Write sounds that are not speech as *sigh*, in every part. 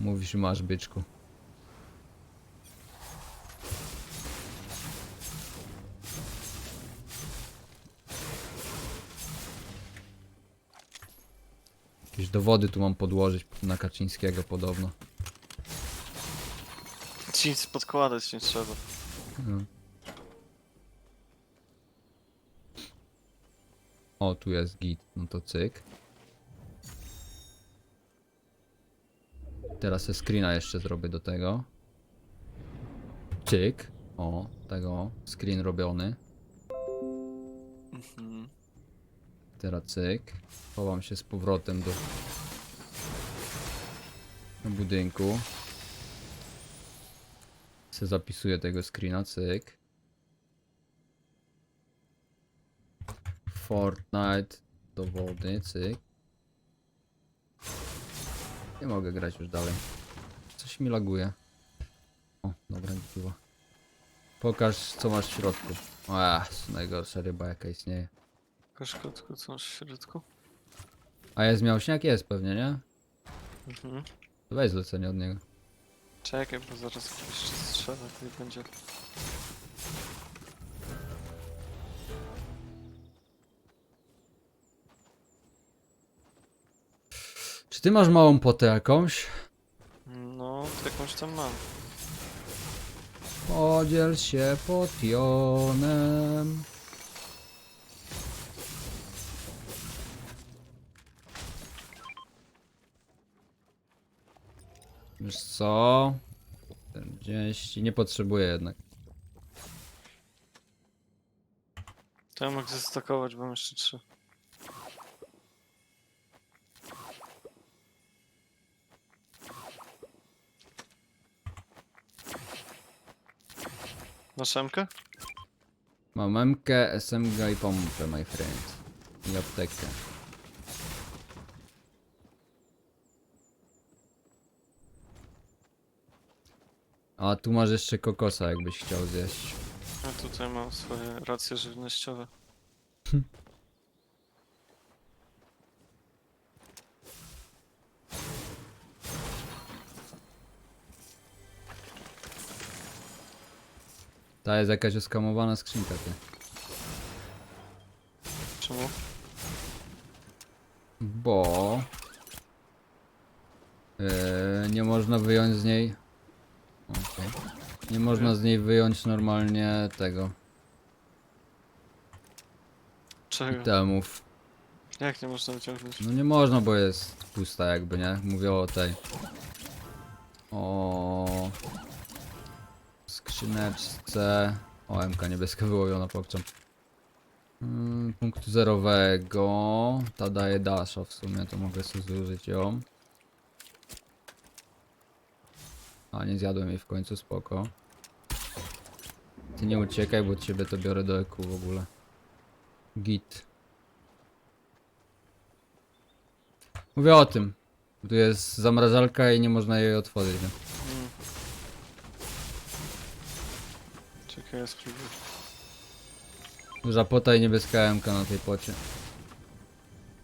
Mówisz masz byczku. Jakieś dowody tu mam podłożyć na Kaczyńskiego podobno. Ci nic podkładać nie trzeba. No. O, tu jest git, no to cyk. Teraz se screena jeszcze zrobię do tego. Cyk. O, tego. Screen robiony. Mhm. Teraz cyk. Chowam się z powrotem do, do budynku. Se zapisuję tego screena, cyk. Fortnite dowody, cyk. Nie mogę grać już dalej. Coś mi laguje. O, dobra, nie pływa. Pokaż co masz w środku. Ach, najgorsza ryba jaka istnieje. Kaszkotku, co masz w środku? A jest miał śnieg? Jest pewnie, nie? Mhm. To Weź zlecenie od niego. Czekaj, bo zaraz jeszcze strzelę, to nie będzie. Czy ty masz małą potę jakąś? No, jakąś tam mam. Podziel się potionem. Wiesz co? 40. Nie potrzebuję jednak. To ja mogę zestakować, bo mam jeszcze trzy. Masz szemkę? Mam MK, SMG i pompę, my friend. I aptekę. A tu masz jeszcze kokosa, jakbyś chciał zjeść. Ja tutaj mam swoje racje żywnościowe. *laughs* Ta jest jakaś oskamowana skrzynka, ty. Czemu? Bo... Yy, nie można wyjąć z niej... Okej. Nie można z niej wyjąć normalnie tego... Czego? Itemów. Jak nie można wyciągnąć? No nie można, bo jest pusta jakby, nie? Mówię o tej... O... Skrzyneczce... O, MK niebieska wyłowiona, pokczam. Mm, punktu zerowego. Ta daje dasha w sumie, to mogę sobie zużyć ją. A, nie zjadłem jej w końcu, spoko. Ty nie uciekaj, bo ciebie to biorę do eku w ogóle. Git. Mówię o tym. Tu jest zamrażalka i nie można jej otworzyć. Nie? Mm. Czekaj, ja spróbuję. Duża pota i niebieska MK na tej pocie.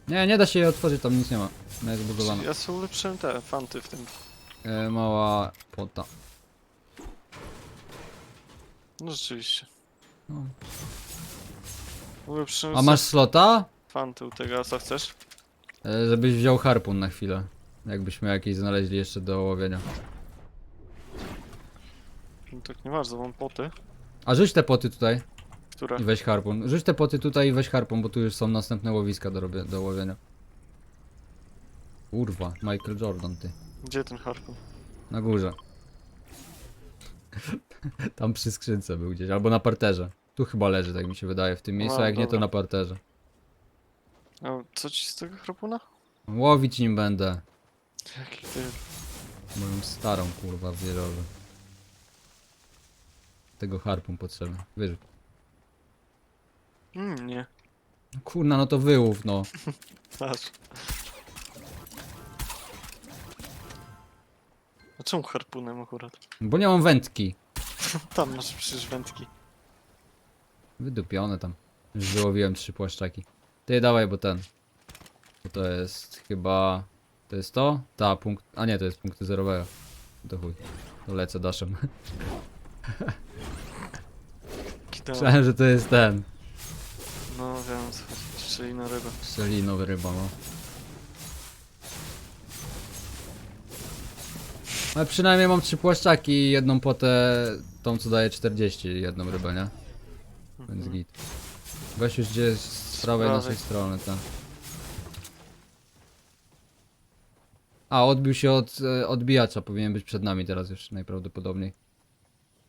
Nie, nie da się jej otworzyć, tam nic nie ma. Ona jest budowana. Ja sobie ulepszyłem te fanty w tym. E, mała pota. No rzeczywiście. No. Ulepszyłem A masz slota? fanty u tego, co chcesz? E, żebyś wziął harpun na chwilę. Jakbyśmy jakieś znaleźli jeszcze do łowienia. No tak nie ważne, mam poty. A rzuć te poty tutaj Które? i weź harpun. Rzuć te poty tutaj i weź harpun, bo tu już są następne łowiska do, robie- do łowienia. Kurwa, Michael Jordan ty. Gdzie ten harpun? Na górze. *laughs* Tam przy skrzynce był gdzieś, albo na parterze. Tu chyba leży, tak mi się wydaje, w tym miejscu, A, jak nie to dobra. na parterze. A co ci z tego harpuna? Łowić nim będę. Jaki ty... Moją starą kurwa wieżowę. Tego harpun potrzebny. Wyrzuć. Mm, nie. No Kurna, no to wyłów, no. *laughs* Patrz. A czemu harpunem akurat? Bo nie mam wędki. *laughs* Tam masz przecież wędki. Wydupione tam. Już wyłowiłem trzy płaszczaki. Ty dawaj, bo ten. Bo to jest chyba To jest to? Ta, punkt... A nie, to jest punkty zerowego. To chuj. To lecę daszem. *laughs* Myślałem, że to jest ten. No wiem, o co chodzi. Szczelina ryba. No. Ale przynajmniej mam trzy płaszczaki i jedną potę, tą co daje 40, i jedną rybę, nie? Więc Mhm. git. Weź już gdzie jest z prawej prawej. naszej strony, tak. A, odbił się od e, odbijacza, powinien być przed nami teraz już najprawdopodobniej.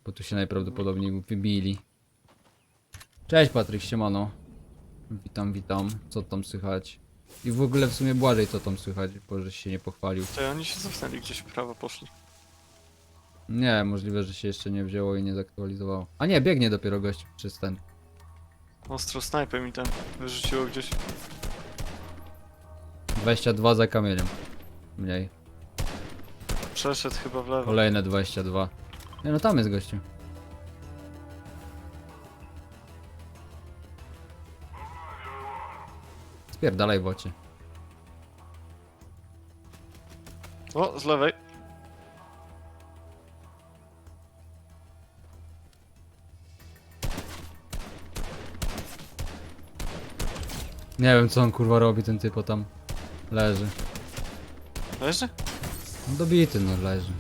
Bo tu się najprawdopodobniej wybili. Cześć Patryk, siemano. Witam, witam. Co tam słychać? I w ogóle w sumie Błażej co tam słychać, bo żeś się nie pochwalił. To oni się cofnęli gdzieś w prawo, poszli. Nie, możliwe, że się jeszcze nie wzięło i nie zaktualizowało. A nie, biegnie dopiero gość przez ten. Ostro snajpę mi tam wyrzuciło gdzieś. 22 za kamieniem. Mniej. Przeszedł chyba w lewo. Kolejne 22. Nie no, tam jest gościu. Spierdalaj oczy. O, z lewej. Nie wiem co on kurwa robi, ten typo tam leży. Leży? No dobity no leży.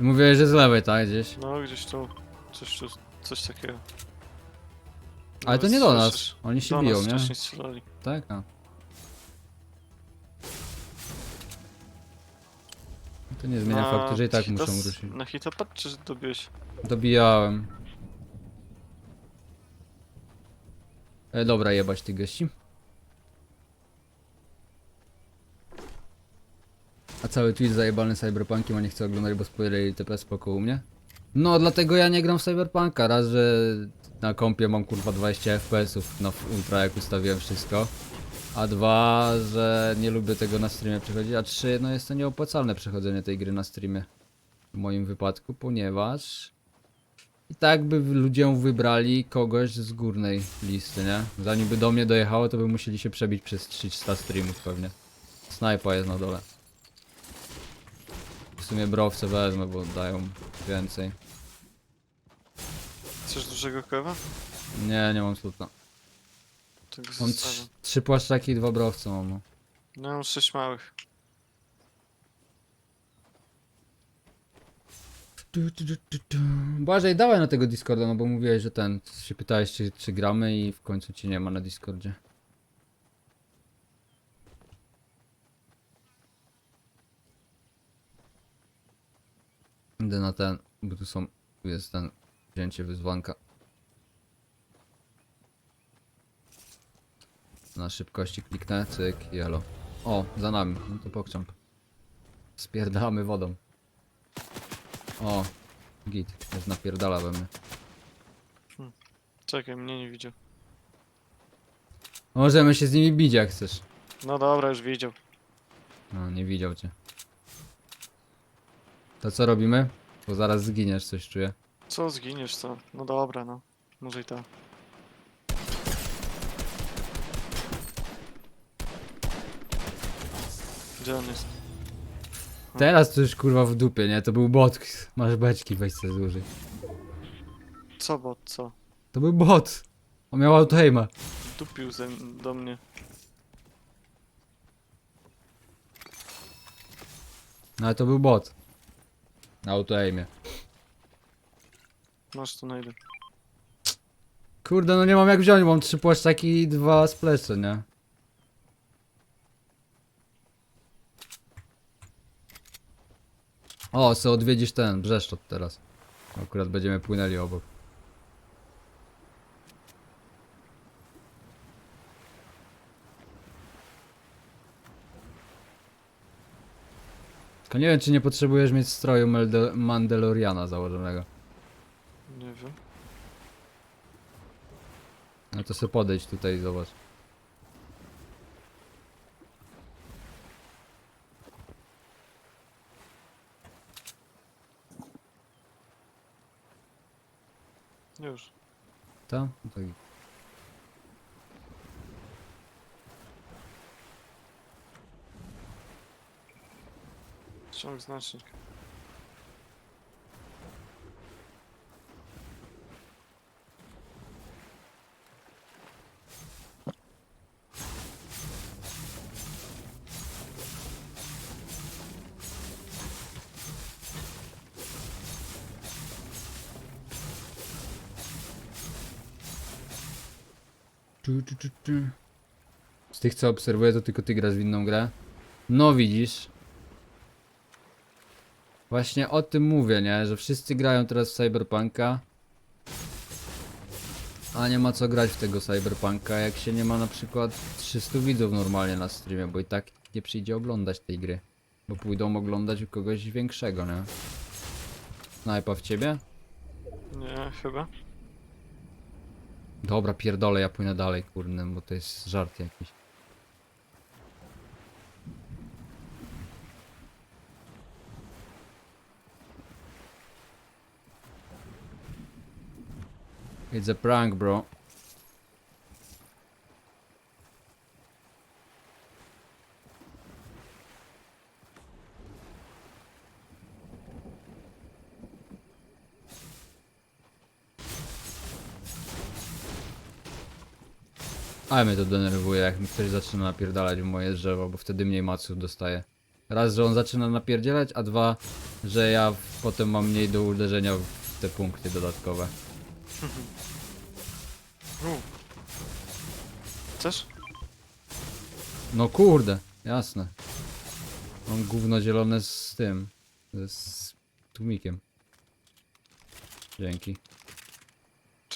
Mówiłeś, że z lewej, tak? Gdzieś. No, gdzieś tu. Coś tu, coś takiego. Ale to nie do nas. Oni się Do biją, nas nie? wcześniej strzelali. Tak? A. To nie zmienia faktu, że i tak hitas- muszą ruszyć. Na hitopad czy dobiłeś? Dobijałem. E, dobra, jebać tych gości. A cały Twitch zajebany Cyberpunkiem, a nie chcę oglądać, bo spoilerili TP spoko u mnie. No, dlatego ja nie gram w Cyberpunka. Raz, że na kompie mam kurwa 20 FPS-ów na ultra, jak ustawiłem wszystko. A dwa, że nie lubię tego na streamie przechodzić. A trzy, no jest to nieopłacalne przechodzenie tej gry na streamie. W moim wypadku, ponieważ i tak by ludziom wybrali kogoś z górnej listy, nie? Zanim by do mnie dojechało, to by musieli się przebić przez 300 streamów pewnie. Snajpa jest na dole. W sumie browce wezmę, bo dają więcej. Chcesz dużego kewa? Nie, nie mam sluta. Tego Mam zostawiam. trz- trzy płaszczaki i dwa browce mam. No. No, mam sześć małych. Tu, tu, tu, tu, tu. Błażej, dawaj na tego Discorda, no bo mówiłeś, że ten, się pytałeś czy, czy gramy i w końcu ci nie ma na Discordzie. Idę na ten, bo tu są, tu jest ten, wzięcie wyzwanka. Na szybkości kliknę, cyk, jelo. O, za nami, no to pokczamp. Spierdalamy wodą. O, git, już napierdala we mnie. Czekaj, mnie nie widział. Możemy się z nimi bić jak chcesz. No dobra, już widział. No, nie widział cię. To co robimy? Bo zaraz zginiesz, coś czuję. Co, zginiesz co? No dobra, no. Może i tak. Gdzie on jest? Teraz to już kurwa w dupie, nie? To był bot. Masz beczki, weź sobie zużyj. Co, bo co? To był bot. On miał autoaima. Dupił ze, do mnie. No ale to był bot. Na autoaimie. Masz tu najdę. Kurde, no nie mam jak wziąć, mam trzy płaszczaki i dwa splesze, nie? O, co odwiedzisz ten Brzeszczot teraz. Akurat będziemy płynęli obok. Tylko nie wiem, czy nie potrzebujesz mieć stroju Mandaloriana założonego. Nie wiem. No to sobie podejdź tutaj i zobacz. Już. No to i- Ciąg znacznik. Z tych co obserwuję, to tylko ty grasz w inną grę. No widzisz. Właśnie o tym mówię, nie? Że wszyscy grają teraz w Cyberpunka. A nie ma co grać w tego Cyberpunka, jak się nie ma na przykład 300 widzów normalnie na streamie, bo i tak nie przyjdzie oglądać tej gry. Bo pójdą oglądać u kogoś większego, nie? Snajpa w ciebie? Nie, chyba. Dobra, pierdolę, ja płynę dalej, kurde, bo to jest żart jakiś. It's a prank, bro. Ale mnie to denerwuje, jak mi ktoś zaczyna napierdalać w moje drzewo, bo wtedy mniej maców dostaje. Raz, że on zaczyna napierdzielać, a dwa, że ja potem mam mniej do uderzenia w te punkty dodatkowe. *laughs* U. Chcesz? No kurde, jasne. Mam gówno zielone z tym, z tłumikiem. Dzięki.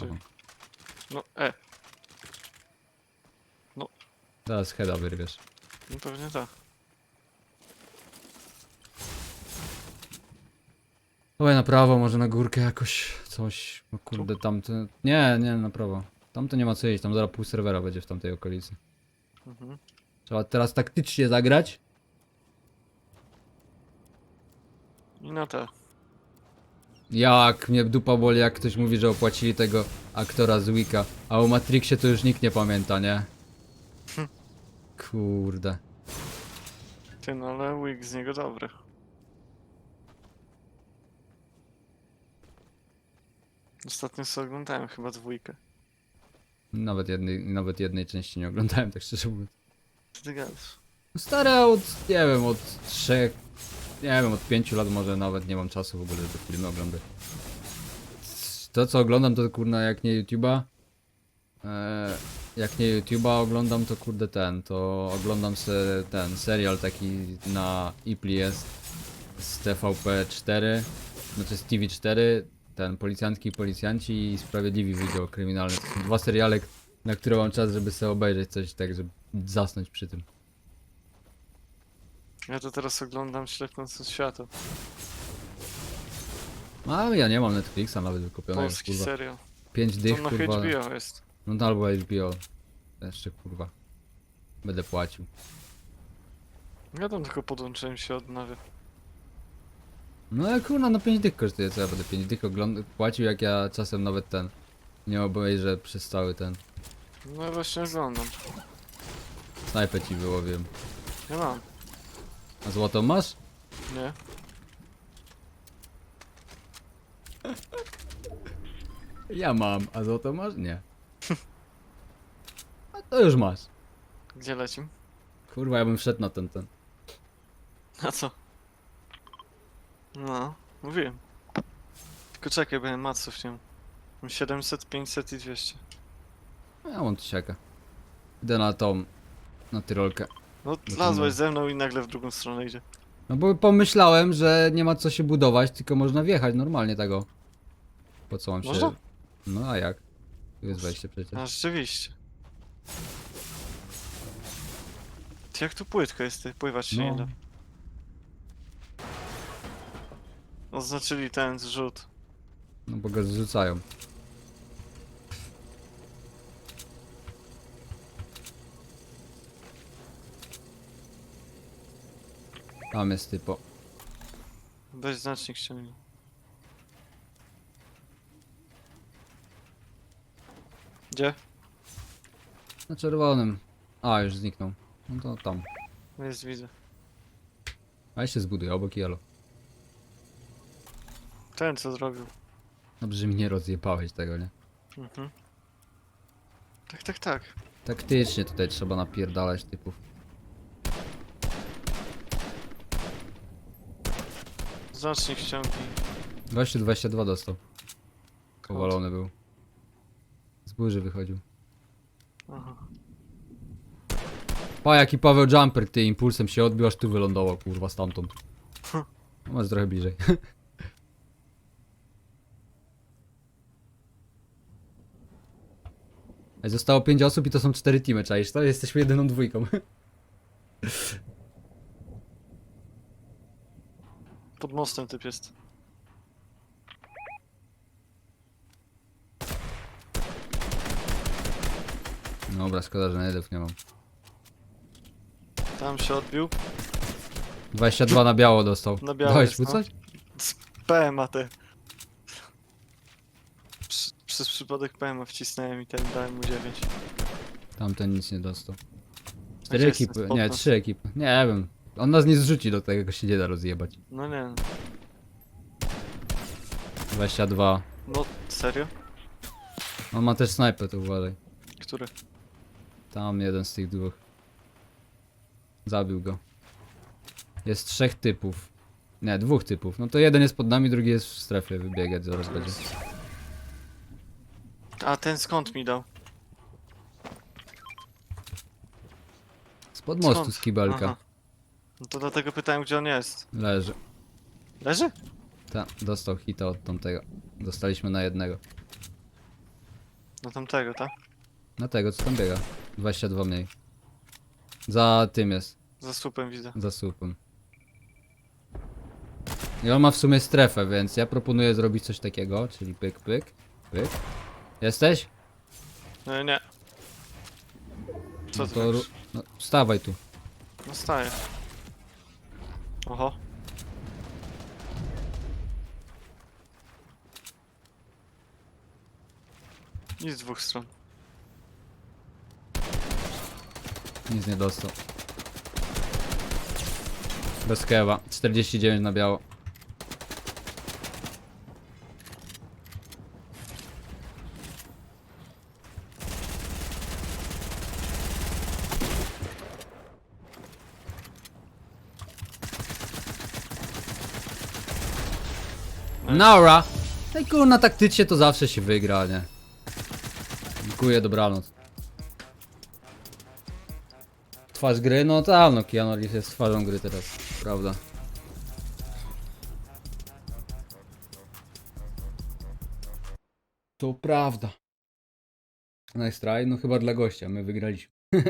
Aha. No, e. Zaraz heada wyrwiesz. No pewnie tak. Dawaj na prawo, może na górkę jakoś coś. No kurde, tamte... Nie, nie, na prawo. Tamto nie ma co iść, tam zaraz pół serwera będzie w tamtej okolicy. Mhm. Trzeba teraz taktycznie zagrać. I na te. Jak mnie dupa boli, jak ktoś mówi, że opłacili tego aktora z Wika, a o Matrixie to już nikt nie pamięta, nie? Kurde. Ty, no ale wig z niego dobry. Ostatnio sobie oglądałem chyba dwójkę. Nawet jednej, nawet jednej części nie oglądałem, tak szczerze mówiąc. Co ty gadasz? Stare od, nie wiem, od trzech, nie wiem, od pięciu lat może nawet nie mam czasu w ogóle, żeby filmy oglądać. To co oglądam to kurna jak nie YouTube'a. Eee, jak nie YouTube'a oglądam to kurde ten, to oglądam se ten serial taki na Ipli jest z TVP 4, znaczy z TV 4, ten policjantki i policjanci i sprawiedliwi wydział kryminalny. To są dwa seriale, na które mam czas, żeby sobie obejrzeć coś tak, żeby zasnąć przy tym. Ja to teraz oglądam Ślepnące Światło. A ja nie mam Netflixa nawet wykupionego, Polski kurwa. serial. 5 To dych, na kurwa. HBO jest. No to albo HBO. Jeszcze kurwa. Będę płacił. Ja tam tylko podłączyłem się od nowy. No ale kurwa, no 5 dych kosztuje, co ja będę 5 dych ogląd- płacił, jak ja czasem nawet ten nie obejrzę przez cały ten. No ja właśnie oglądam. Snajpę ci wyłowiłem. Ja mam. A złoto masz? Nie? Ja mam. A złoto masz? Nie. To już masz. Gdzie lecim? Kurwa, ja bym wszedł na ten ten. A co? No, mówiłem. Tylko czekaj, bo ja maców nie mam. Mam 700, 500 i 200. No, Ja mam tysiaka. Idę na tą, na tyrolkę. No, no. lazłeś ze mną i nagle w drugą stronę idzie. No bo pomyślałem, że nie ma co się budować, tylko można wjechać normalnie tego. Po co mam się... Można? No a jak? Tu jest wejście przecież. A rzeczywiście. Ty jak tu płytko jest, ty pływać się nie No. da. Oznaczyli ten zrzut. No bo go zrzucają. Tam jest typo. Weź znacznik ściągnij. Gdzie? Na czerwonym. A, już zniknął. No to tam. Jest, widzę. A ja się zbuduję obok jelo. Ten co zrobił. Dobrze, że mi nie rozjebałeś tego, nie? Mhm. Tak, tak, tak. Taktycznie tutaj trzeba napierdalać typów. Znacznik ściągnij. Gościu 22 dostał. Kod. Powalony był. Z burzy wychodził. Aha. Pa, jaki Paweł Jumper, ty impulsem się odbił, aż tu wylądował, kurwa, stamtąd. Hm. No, Masz trochę bliżej. *laughs* Ej, Zostało 5 osób i to są 4 teamy, czaisz to? Jesteśmy jedyną dwójką. Pod mostem typ jest. Dobra, szkoda, że najedów nie mam. Tam się odbił. 22 na biało dostał. Na biało Dałeś jest, mu no. coś? Z PMA te. Przy, przez przypadek PMA wcisnąłem i ten dałem mu 9. Tamten nic nie dostał. Cztery jest ten ekipy, nie, nas? trzy ekipy. Nie wiem. On nas nie zrzuci do tego, się nie da rozjebać. No nie. 22. No serio? On ma też snajpę, to uważaj. Który? Tam jeden z tych dwóch. Zabił go. Jest trzech typów. Nie, dwóch typów. No to jeden jest pod nami, drugi jest w strefie wybiegać, zaraz będzie. A ten skąd mi dał? Spod mostu Skąd? z kibelka. Aha. No to dlatego pytałem gdzie on jest. Leży. Leży? Ta, dostał hita od tamtego. Dostaliśmy na jednego. No tamtego, tak? Na tego, co tam biega. 22 mniej. Za tym jest. Za słupem widzę. Za słupem. I on ma w sumie strefę, więc ja proponuję zrobić coś takiego, czyli pyk, pyk, pyk. Jesteś? No nie. Co no ty to ru- no, wstawaj tu. No staję. Oho. Nic z dwóch stron. Nic nie dostał. Bez kewa. 49 na biało. Nora! No i kurna taktycznie to zawsze się wygra, nie? Dziękuję, dobranoc. Twarz gry? No tam, no Keanu Reeves jest twarzą gry teraz, prawda? To prawda. Nice try, no chyba dla gościa, my wygraliśmy. *laughs*